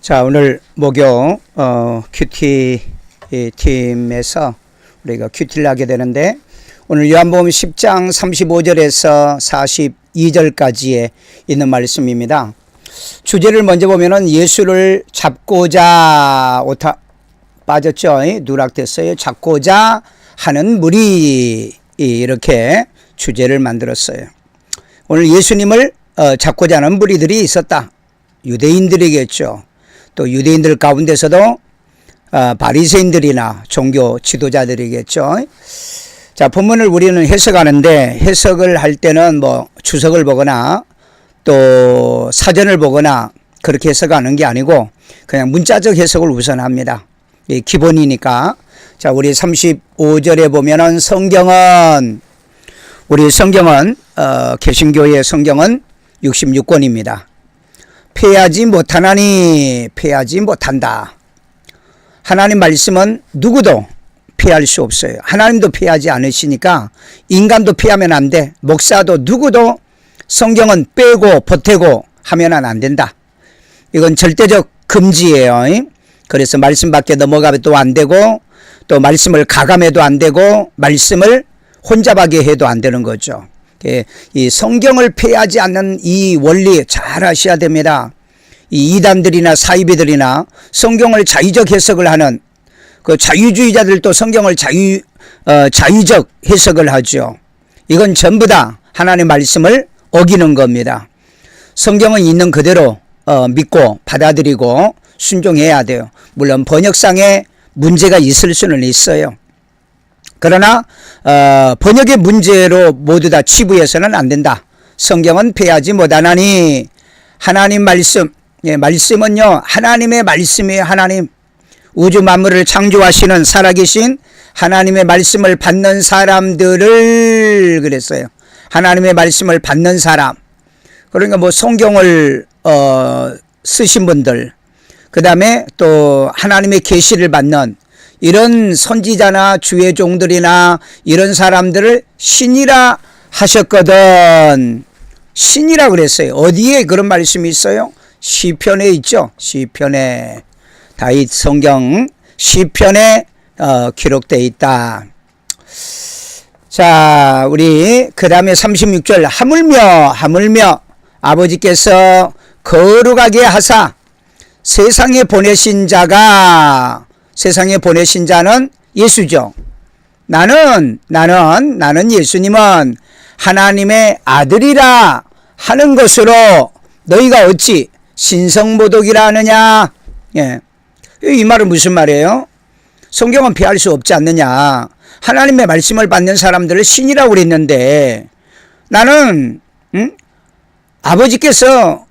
자, 오늘 목요 어, 큐티 이 팀에서 우리가 큐티를 하게 되는데 오늘 요한복음 10장 35절에서 42절까지에 있는 말씀입니다. 주제를 먼저 보면은 예수를 잡고자 오타 빠졌죠. 이? 누락됐어요. 잡고자 하는 무리 이렇게 주제를 만들었어요. 오늘 예수님을 어, 잡고자 하는 무리들이 있었다. 유대인들이겠죠. 또 유대인들 가운데서도 어, 바리새인들이나 종교 지도자들이겠죠. 자, 본문을 우리는 해석하는데 해석을 할 때는 뭐 주석을 보거나 또 사전을 보거나 그렇게 해석하는 게 아니고 그냥 문자적 해석을 우선 합니다. 이 기본이니까. 자, 우리 35절에 보면은 성경은 우리 성경은 어, 개신교의 성경은 66권입니다. 패하지 못하나니 패하지 못한다. 하나님 말씀은 누구도 피할 수 없어요. 하나님도 피하지 않으시니까 인간도 피하면 안 돼. 목사도 누구도 성경은 빼고 보태고 하면은 안 된다. 이건 절대적 금지예요. 그래서 말씀 밖에 넘어가도 안 되고 또 말씀을 가감해도 안 되고 말씀을 혼잡하게 해도 안 되는 거죠. 예, 이 성경을 폐하지 않는 이 원리 잘 아셔야 됩니다. 이 이단들이나 사이비들이나 성경을 자의적 해석을 하는 그 자유주의자들도 성경을 자유 어, 자의적 해석을 하죠. 이건 전부 다 하나님의 말씀을 어기는 겁니다. 성경은 있는 그대로 어, 믿고 받아들이고 순종해야 돼요. 물론 번역상에 문제가 있을 수는 있어요. 그러나 어, 번역의 문제로 모두 다 치부해서는 안 된다. 성경은 폐하지 못하나니 하나님 말씀 예, 말씀은요 하나님의 말씀이에요 하나님 우주 만물을 창조하시는 살아계신 하나님의 말씀을 받는 사람들을 그랬어요 하나님의 말씀을 받는 사람 그러니까 뭐 성경을 어, 쓰신 분들 그 다음에 또 하나님의 계시를 받는 이런 선지자나 주의 종들이나 이런 사람들을 신이라 하셨거든. 신이라 그랬어요. 어디에 그런 말씀이 있어요? 시편에 있죠. 시편에 다윗 성경 시편에 어, 기록되어 있다. 자, 우리 그 다음에 36절 하물며 하물며 아버지께서 거룩하게 하사 세상에 보내신 자가 세상에 보내신 자는 예수죠. 나는 나는 나는 예수님은 하나님의 아들이라 하는 것으로 너희가 어찌 신성모독이라 하느냐? 예. 이 말은 무슨 말이에요? 성경은 피할 수 없지 않느냐? 하나님의 말씀을 받는 사람들을 신이라고 그랬는데 나는 응? 아버지께서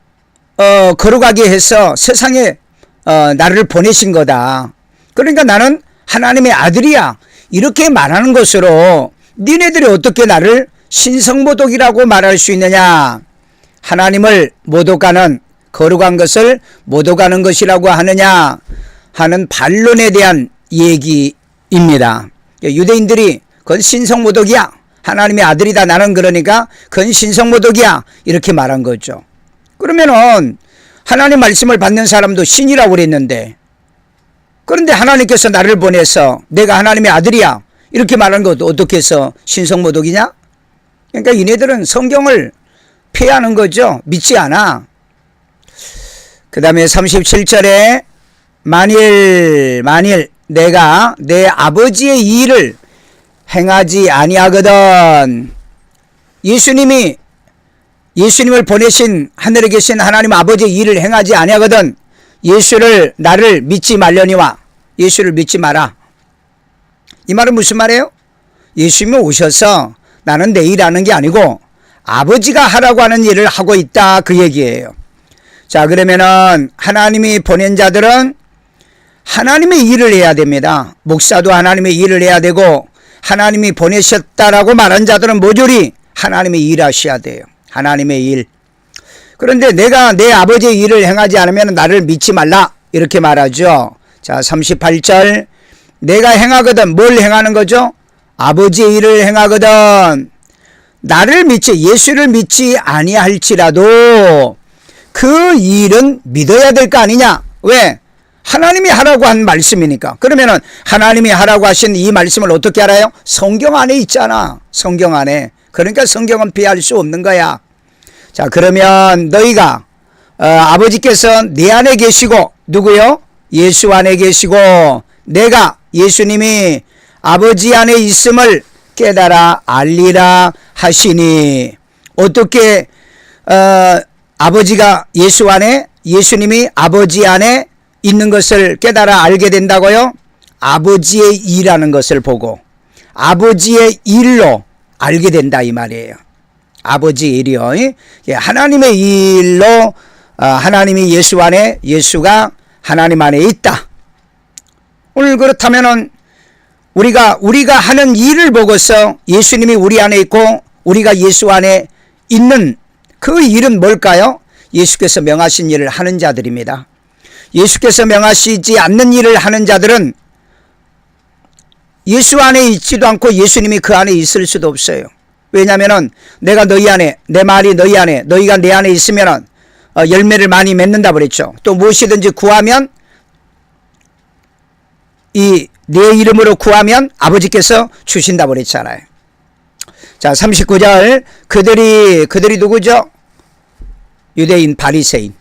어, 거룩하게 해서 세상에 어, 나를 보내신 거다. 그러니까 나는 하나님의 아들이야. 이렇게 말하는 것으로 니네들이 어떻게 나를 신성모독이라고 말할 수 있느냐? 하나님을 모독하는 거룩한 것을 모독하는 것이라고 하느냐 하는 반론에 대한 얘기입니다. 유대인들이 그건 신성모독이야. 하나님의 아들이다. 나는 그러니까 그건 신성모독이야. 이렇게 말한 거죠. 그러면은 하나님 말씀을 받는 사람도 신이라고 그랬는데 그런데 하나님께서 나를 보내서 내가 하나님의 아들이야. 이렇게 말하는 것도 어떻게 해서 신성모독이냐? 그러니까 이네들은 성경을 폐하는 거죠. 믿지 않아. 그 다음에 37절에 만일, 만일 내가 내 아버지의 일을 행하지 아니하거든. 예수님이 예수님을 보내신 하늘에 계신 하나님 아버지의 일을 행하지 아니하거든. 예수를 나를 믿지 말려니와 예수를 믿지 마라. 이 말은 무슨 말이에요? 예수님이 오셔서 나는 내 일 하는 게 아니고 아버지가 하라고 하는 일을 하고 있다 그 얘기예요. 자 그러면은 하나님이 보낸 자들은 하나님의 일을 해야 됩니다. 목사도 하나님의 일을 해야 되고 하나님이 보내셨다라고 말한 자들은 모조리 하나님의 일 하셔야 돼요. 하나님의 일. 그런데 내가 내 아버지의 일을 행하지 않으면 나를 믿지 말라. 이렇게 말하죠. 자, 38절. 내가 행하거든. 뭘 행하는 거죠? 아버지의 일을 행하거든. 나를 믿지, 예수를 믿지 아니할지라도 그 일은 믿어야 될 거 아니냐? 왜? 하나님이 하라고 한 말씀이니까. 그러면은 하나님이 하라고 하신 이 말씀을 어떻게 알아요? 성경 안에 있잖아. 성경 안에. 그러니까 성경은 피할 수 없는 거야. 자, 그러면 너희가 어, 아버지께서 내 안에 계시고 누구요? 예수 안에 계시고 내가 예수님이 아버지 안에 있음을 깨달아 알리라 하시니 어떻게 어, 아버지가 예수 안에 예수님이 아버지 안에 있는 것을 깨달아 알게 된다고요? 아버지의 일하는 것을 보고 아버지의 일로 알게 된다 이 말이에요. 아버지 일이요. 예, 하나님의 일로 어, 하나님이 예수 안에 예수가 하나님 안에 있다. 오늘 그렇다면은 우리가 우리가 하는 일을 보고서 예수님이 우리 안에 있고 우리가 예수 안에 있는 그 일은 뭘까요? 예수께서 명하신 일을 하는 자들입니다. 예수께서 명하시지 않는 일을 하는 자들은 예수 안에 있지도 않고 예수님이 그 안에 있을 수도 없어요. 왜냐하면은 내가 너희 안에 내 말이 너희 안에 너희가 내 안에 있으면은 어, 열매를 많이 맺는다 그랬죠. 또 무엇이든지 구하면 이 내 이름으로 구하면 아버지께서 주신다 그랬잖아요. 자, 39절 그들이 그들이 누구죠? 유대인 바리새인.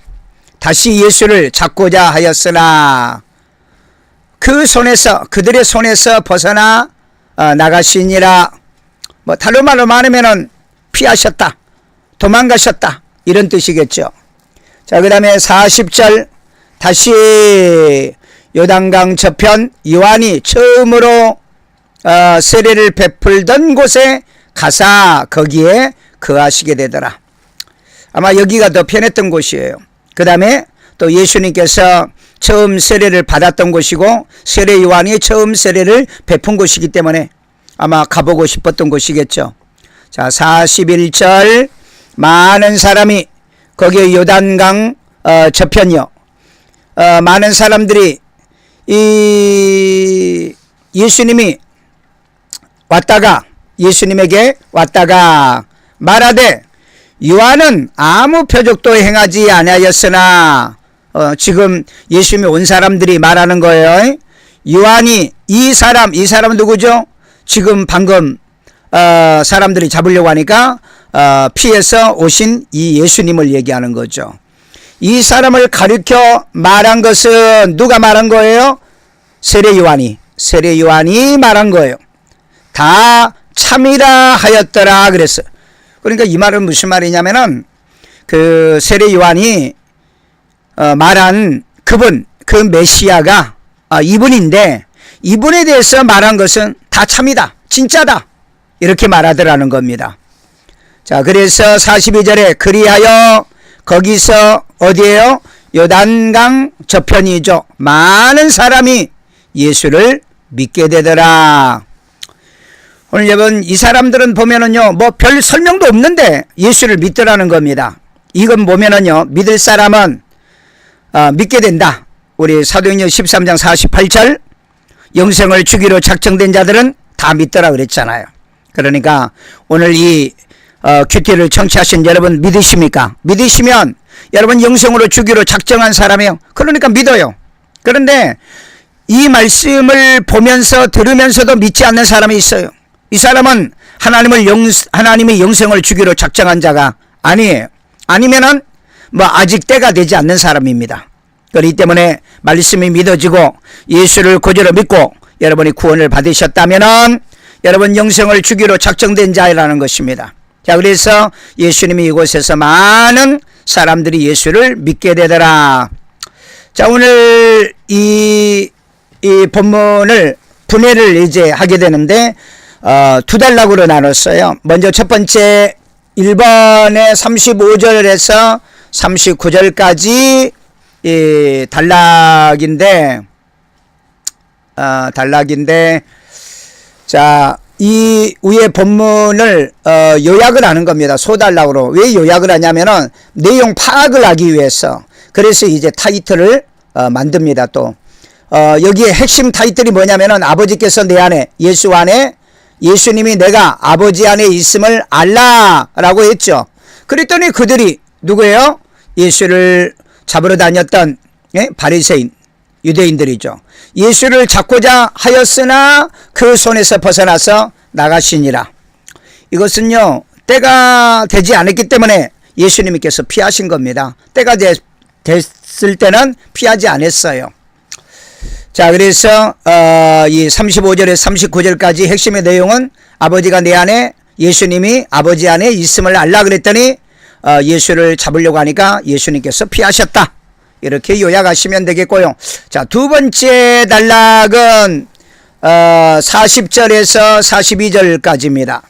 다시 예수를 잡고자 하였으나 그 손에서 그들의 손에서 벗어나 어, 나가시니라. 뭐 다른 말로 말하면은 피하셨다. 도망가셨다. 이런 뜻이겠죠. 자, 그 다음에 40절 다시 요단강 저편 요한이 처음으로 어, 세례를 베풀던 곳에 가사 거기에 거하시게 되더라. 아마 여기가 더 편했던 곳이에요. 그 다음에 또 예수님께서 처음 세례를 받았던 곳이고 세례 요한이 처음 세례를 베푼 곳이기 때문에 아마 가보고 싶었던 곳이겠죠. 자, 41절 많은 사람이 거기에 요단강 어, 저편이요. 어, 많은 사람들이 이 예수님이 왔다가 예수님에게 왔다가 말하되 요한은 아무 표적도 행하지 아니하였으나 어, 지금 예수님이 온 사람들이 말하는 거예요. 요한이 이 사람 이 사람은 누구죠? 지금 방금 어, 사람들이 잡으려고 하니까 어, 피해서 오신 이 예수님을 얘기하는 거죠. 이 사람을 가리켜 말한 것은 누가 말한 거예요? 세례 요한이 세례 요한이 말한 거예요. 다 참이라 하였더라 그랬어. 그러니까 이 말은 무슨 말이냐면은 그 세례 요한이 어, 말한 그분 그 메시아가 어, 이분인데 이분에 대해서 말한 것은 다 참이다 진짜다 이렇게 말하더라는 겁니다. 자 그래서 42절에 그리하여 거기서 어디에요? 요단강 저편이죠. 많은 사람이 예수를 믿게 되더라. 오늘 여러분 이 사람들은 보면은요 뭐 별 설명도 없는데 예수를 믿더라는 겁니다. 이건 보면은요 믿을 사람은 어, 믿게 된다. 우리 사도행전 13장 48절 영생을 주기로 작정된 자들은 다 믿더라 그랬잖아요. 그러니까 오늘 이 어, 큐티를 청취하신 여러분 믿으십니까? 믿으시면 여러분 영생으로 주기로 작정한 사람이요. 그러니까 믿어요. 그런데 이 말씀을 보면서 들으면서도 믿지 않는 사람이 있어요. 이 사람은 하나님을 영, 하나님의 영생을 주기로 작정한 자가 아니에요. 아니면은 뭐 아직 때가 되지 않는 사람입니다. 그렇기 때문에 말씀이 믿어지고 예수를 고지로 믿고 여러분이 구원을 받으셨다면은 여러분 영생을 주기로 작정된 자라는 것입니다. 자, 그래서 예수님이 이곳에서 많은 사람들이 예수를 믿게 되더라. 자, 오늘 이, 이 본문을 분해를 이제 하게 되는데, 어, 두 단락으로 나눴어요. 먼저 첫 번째 1번의 35절에서 39절까지 이 단락인데, 어, 단락인데, 자, 이 위에 본문을 어, 요약을 하는 겁니다. 소단락으로. 왜 요약을 하냐면은 내용 파악을 하기 위해서. 그래서 이제 타이틀을 어, 만듭니다. 또 어, 여기에 핵심 타이틀이 뭐냐면은 아버지께서 내 안에 예수 안에 예수님이 내가 아버지 안에 있음을 알라라고 했죠. 그랬더니 그들이 누구예요? 예수를 잡으러 다녔던 예? 바리새인 유대인들이죠. 예수를 잡고자 하였으나 그 손에서 벗어나서 나가시니라. 이것은요 때가 되지 않았기 때문에 예수님께서 피하신 겁니다. 때가 되, 됐을 때는 피하지 않았어요. 자 그래서 어, 이 35절에 39절까지 핵심의 내용은 아버지가 내 안에 예수님이 아버지 안에 있음을 알라 그랬더니 어, 예수를 잡으려고 하니까 예수님께서 피하셨다. 이렇게 요약하시면 되겠고요. 자, 두 번째 단락은 어, 40절에서 42절까지입니다.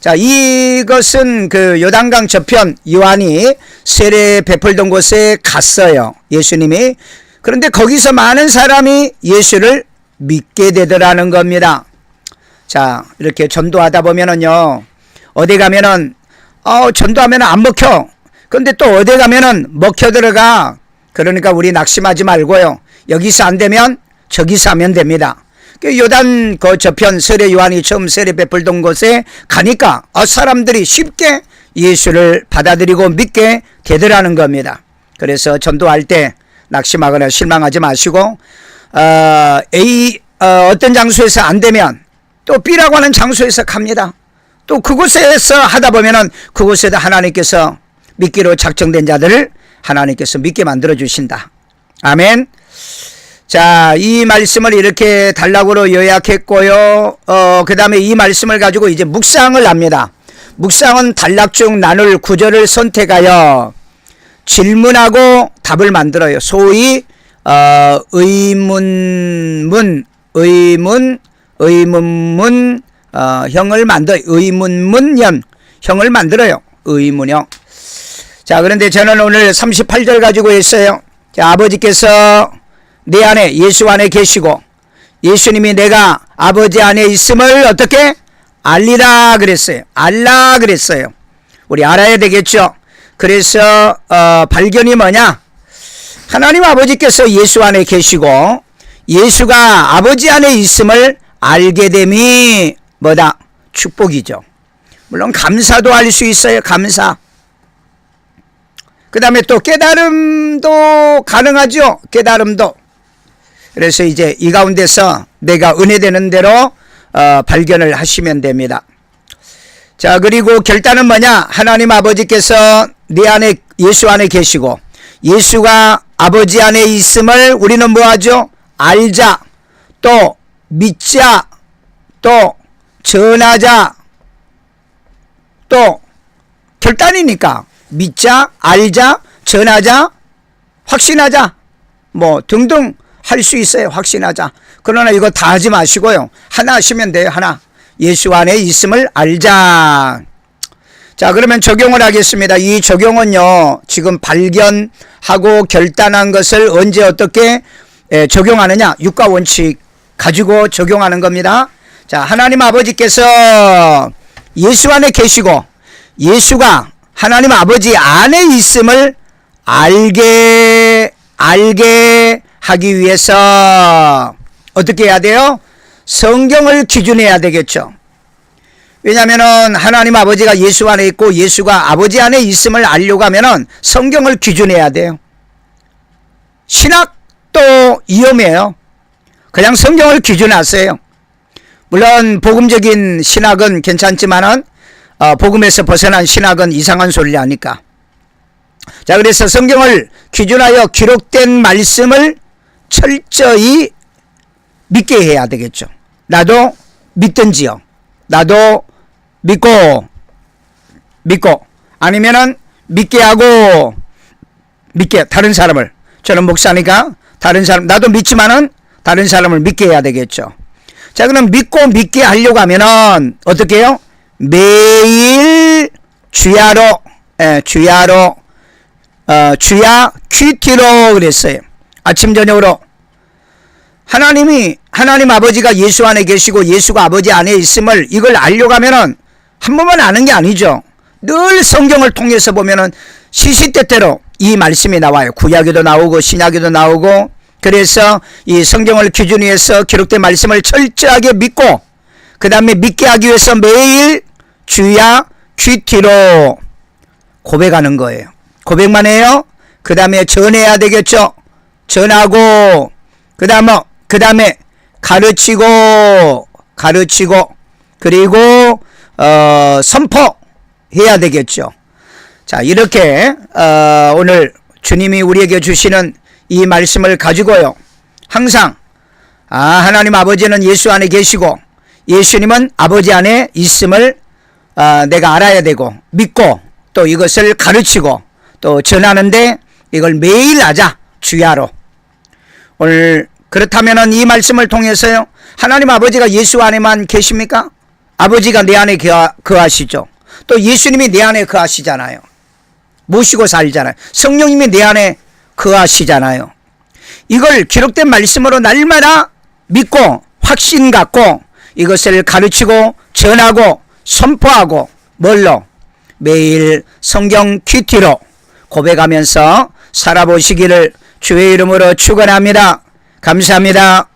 자, 이것은 그 요단강 저편 요한이 세례 베풀던 곳에 갔어요. 예수님이. 그런데 거기서 많은 사람이 예수를 믿게 되더라는 겁니다. 자, 이렇게 전도하다 보면은요, 어디 가면은, 어, 전도하면 안 먹혀. 근데 또 어디 가면은 먹혀 들어가. 그러니까 우리 낙심하지 말고요. 여기서 안 되면 저기서 하면 됩니다. 그 요단 그 저편 세례 요한이 처음 세례 베풀던 곳에 가니까 어, 사람들이 쉽게 예수를 받아들이고 믿게 되더라는 겁니다. 그래서 전도할 때 낙심하거나 실망하지 마시고 어, A 어, 어떤 장소에서 안 되면 또 B라고 하는 장소에서 갑니다. 또 그곳에서 하다 보면은 그곳에도 하나님께서 믿기로 작정된 자들을 하나님께서 믿게 만들어 주신다. 아멘. 자, 이 말씀을 이렇게 단락으로 요약했고요. 어, 그 다음에 이 말씀을 가지고 이제 묵상을 합니다. 묵상은 단락 중 나눌 구절을 선택하여 질문하고 답을 만들어요. 소위, 어, 의문문, 의문, 의문문, 어, 형을 만들, 의문문형, 형을 만들어요. 의문형. 자, 그런데 저는 오늘 38절 가지고 있어요. 자, 아버지께서 내 안에 예수 안에 계시고 예수님이 내가 아버지 안에 있음을 어떻게 알리라 그랬어요. 알라 그랬어요. 우리 알아야 되겠죠. 그래서 어, 발견이 뭐냐? 하나님 아버지께서 예수 안에 계시고 예수가 아버지 안에 있음을 알게 됨이 뭐다? 축복이죠. 물론 감사도 알수 있어요. 감사. 그 다음에 또 깨달음도 가능하죠. 깨달음도. 그래서 이제 이 가운데서 내가 은혜되는 대로 어, 발견을 하시면 됩니다. 자, 그리고 결단은 뭐냐? 하나님 아버지께서 네 안에 예수 안에 계시고 예수가 아버지 안에 있음을 우리는 뭐하죠? 알자, 또 믿자, 또 전하자, 또 결단이니까 믿자, 알자, 전하자, 확신하자, 뭐 등등 할 수 있어요. 확신하자. 그러나 이거 다 하지 마시고요. 하나 하시면 돼요. 하나. 예수 안에 있음을 알자. 자, 그러면 적용을 하겠습니다. 이 적용은요, 지금 발견하고 결단한 것을 언제 어떻게 예, 적용하느냐? 육가 원칙 가지고 적용하는 겁니다. 자, 하나님 아버지께서 예수 안에 계시고 예수가 하나님 아버지 안에 있음을 알게 알게 하기 위해서 어떻게 해야 돼요? 성경을 기준해야 되겠죠. 왜냐하면 하나님 아버지가 예수 안에 있고 예수가 아버지 안에 있음을 알려고 하면 성경을 기준해야 돼요. 신학도 위험해요. 그냥 성경을 기준하세요. 물론 복음적인 신학은 괜찮지만은 어, 복음에서 벗어난 신학은 이상한 소리 하니까. 자, 그래서 성경을 기준하여 기록된 말씀을 철저히 믿게 해야 되겠죠. 나도 믿든지요. 나도 믿고, 믿고, 아니면은 믿게 하고, 믿게, 다른 사람을. 저는 목사니까 다른 사람, 나도 믿지만은 다른 사람을 믿게 해야 되겠죠. 자, 그럼 믿고 믿게 하려고 하면은 어떻게 해요? 매일 주야로, 예, 주야로, 어, 주야 큐티로 그랬어요. 아침 저녁으로 하나님이 하나님 아버지가 예수 안에 계시고 예수가 아버지 안에 있음을 이걸 알려고 하면은 한 번만 아는 게 아니죠. 늘 성경을 통해서 보면은 시시때때로 이 말씀이 나와요. 구약에도 나오고 신약에도 나오고 그래서 이 성경을 기준으로 해서 기록된 말씀을 철저하게 믿고 그 다음에 믿게 하기 위해서 매일 주야 큐티로 고백하는 거예요. 고백만 해요. 그 다음에 전해야 되겠죠. 전하고 그 다음 뭐 그다음에 가르치고 가르치고 그리고 어 선포해야 되겠죠. 자, 이렇게 어 오늘 주님이 우리에게 주시는 이 말씀을 가지고요. 항상 아, 하나님 아버지는 예수 안에 계시고 예수님은 아버지 안에 있음을 아, 내가 알아야 되고 믿고 또 이것을 가르치고 또 전하는데 이걸 매일 하자 주야로 오늘 그렇다면은 이 말씀을 통해서요 하나님 아버지가 예수 안에만 계십니까? 아버지가 내 안에 거하- 거하시죠. 또 예수님이 내 안에 거하시잖아요. 모시고 살잖아요. 성령님이 내 안에 거하시잖아요. 이걸 기록된 말씀으로 날마다 믿고 확신 갖고 이것을 가르치고 전하고 선포하고 뭘로 매일 성경 큐티로 고백하면서 살아보시기를 주의 이름으로 축원합니다. 감사합니다.